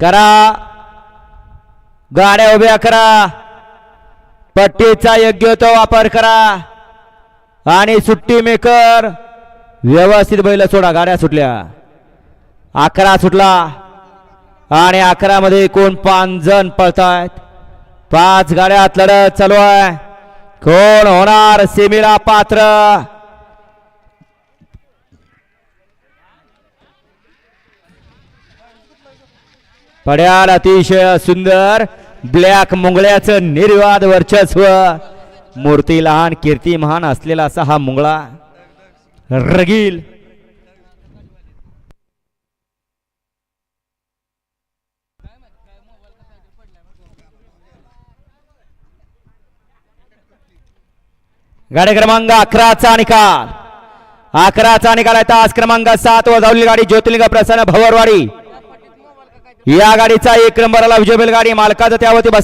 करा. गाड्या उभ्या करा. पट्टीचा योग्य तो वापर करा. आणि सुट्टी मेकर व्यवस्थित बैल सोडा. गाड्या सुटल्या. अकरा सुटला. आणि अकरामध्ये कोण पाच जण पळतायत. पाच गाड्यात लढत चालू आहे. कोण होणार? सेमीला पात्र. पड्याल अतिशय सुंदर ब्लॅक मुंगळ्याचं निर्वाद वर्चस्व. मूर्ती लहान कीर्ती महान असलेला असा हा मुंगळा. रगील. गाडी क्रमांक अकराचा निकाल. अकराचा निकाल आहे तास क्रमांक सात व गाडी ज्योतिलिंग प्रसन्न भवरवाडी. या गाडीचा एक नंबरला विजय बैलगाडी. मालकाचा त्यावरती बस